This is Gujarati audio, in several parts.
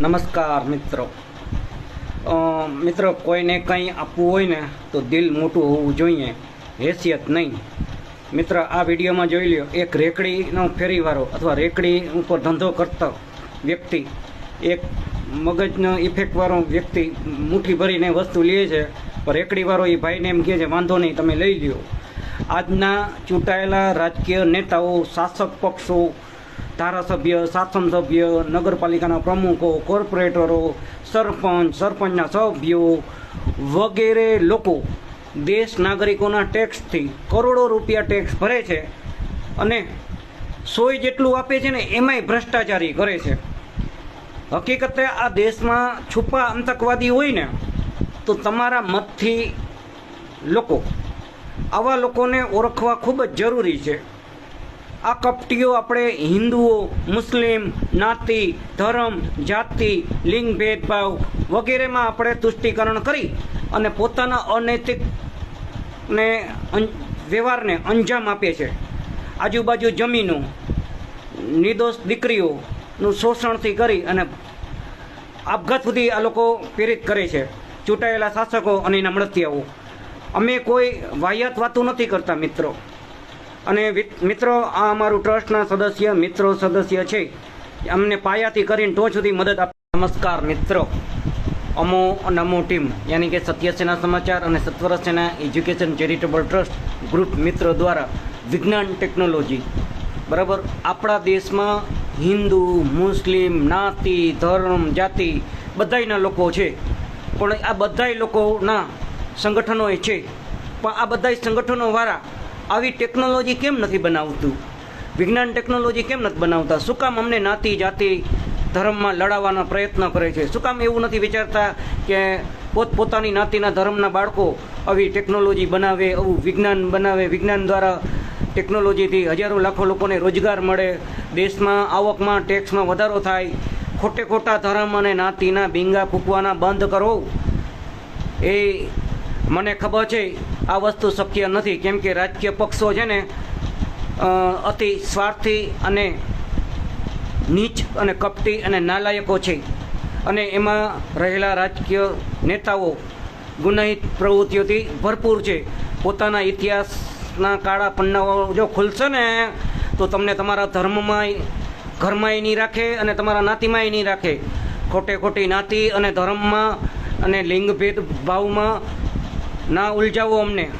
નમસ્કાર મિત્રો. મિત્ર, કોઈને કંઈ આપવું હોય ને, તો દિલ મોટું હોવું જોઈએ. હેસિયત નહીં. મિત્ર, આ વિડીયોમાં જોઈ લ્યો. એક રેકડીનો ફેરીવાળો અથવા રેકડી ઉપર ધંધો કરતો વ્યક્તિ, એક મગજનો ઇફેક્ટવાળો વ્યક્તિ મુઠ્ઠી ભરીને વસ્તુ લે છે, પણ રેકડીવાળો એ ભાઈને એમ કહે છે, વાંધો નહીં, તમે લઈ લ્યો. આજના ચૂંટાયેલા રાજકીય નેતાઓ, શાસક પક્ષો ધારાસભ્ય શાસન સભ્ય નગરપાલિકાના પ્રમુખો, કોર્પોરેટરો, સરપંચ, સરપંચના સભ્યો વગેરે લોકો દેશ નાગરિકોના ટેક્સથી કરોડો રૂપિયા ટેક્સ ભરે છે અને સોય જેટલું આપે છે ને એમાંય ભ્રષ્ટાચારી કરે છે. હકીકતે આ દેશમાં છુપા આતંકવાદી હોય ને, તો તમારા મતથી લોકો, આવા લોકોને ઓળખવા ખૂબ જ જરૂરી છે. આ કપટીઓ આપણે હિન્દુઓ, મુસ્લિમ જ્ઞાતિ ધર્મ, જાતિ, લિંગ, ભેદભાવ વગેરેમાં આપણે તુષ્ટિકરણ કરી અને પોતાના અનૈતિક ને વ્યવહારને અંજામ આપે છે આજુબાજુ જમીનો, નિર્દોષ દીકરીઓનું શોષણથી કરી અને આપઘાત સુધી આ લોકો પ્રેરિત કરે છે. ચૂંટાયેલા શાસકો અને એના મળતિયાઓ. અમે કોઈ વાહિયાત વાતો નથી કરતા, મિત્રો. અને મિત્રો, આ અમારું ટ્રસ્ટના સદસ્ય, મિત્રો સદસ્ય છે. અમને પાયાથી કરીને ટોચ સુધી મદદ આપ. નમસ્કાર, મિત્રો. અમો નમો ટીમ, યાની કે સત્યસેના સમાચાર અને Satvarsena education charitable trust group મિત્રો દ્વારા વિજ્ઞાન ટેકનોલોજી. બરાબર? આપણા દેશમાં હિન્દુ, મુસ્લિમ જ્ઞાતિ ધર્મ, જાતિ બધાયના લોકો છે. પણ આ બધાય લોકોના સંગઠનો છે. પણ આ બધાય સંગઠનો વાળા આવી ટેકનોલોજી કેમ નથી બનાવતું? વિજ્ઞાન ટેકનોલોજી કેમ નથી બનાવતા? શું કામ અમને નાતી જાતિ ધર્મમાં લડાવવાનો પ્રયત્ન કરે છે? શું કામ એવું નથી વિચારતા કે પોતપોતાની નાતીના ધર્મના બાળકો આવી ટેકનોલોજી બનાવે, આવું વિજ્ઞાન બનાવે? વિજ્ઞાન દ્વારા ટેકનોલોજીથી હજારો લાખો લોકોને રોજગાર મળે. દેશમાં આવકમાં ટેક્સમાં વધારો થાય. ખોટે ખોટા ધર્મ અને નાતીના ભીંગા ફૂંકવાના બંધ કરો. એ મને ખબર છે, આ વસ્તુ શક્ય નથી, કેમ કે રાજકીય પક્ષો છે ને અતિ સ્વાર્થી અને નીચ અને કપટી અને નાલાયકો છે. અને એમાં રહેલા રાજકીય નેતાઓ, ગુનાહિત પ્રવૃત્તિઓથી ભરપૂર છે. પોતાના ઇતિહાસના કાળા પન્નાઓ જો ખુલશે ને, તો તમને તમારા ધર્મમાં ઘરમાંય નહીં રાખે અને તમારા નાતીમાંય નહીં રાખે. ખોટે ખોટી નાતી અને ધર્મમાં અને લિંગ ભેદભાવમાં ના ઉલઝાવો અમને.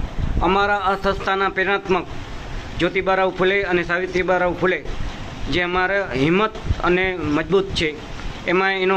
અમારા આ સંસ્થાના પ્રેરણાત્મક જ્યોતિબારાવ ફૂલે અને સાવિત્રીબારાવ ફૂલે, જે અમારા હિંમત અને મજબૂત છે. એમાં એનો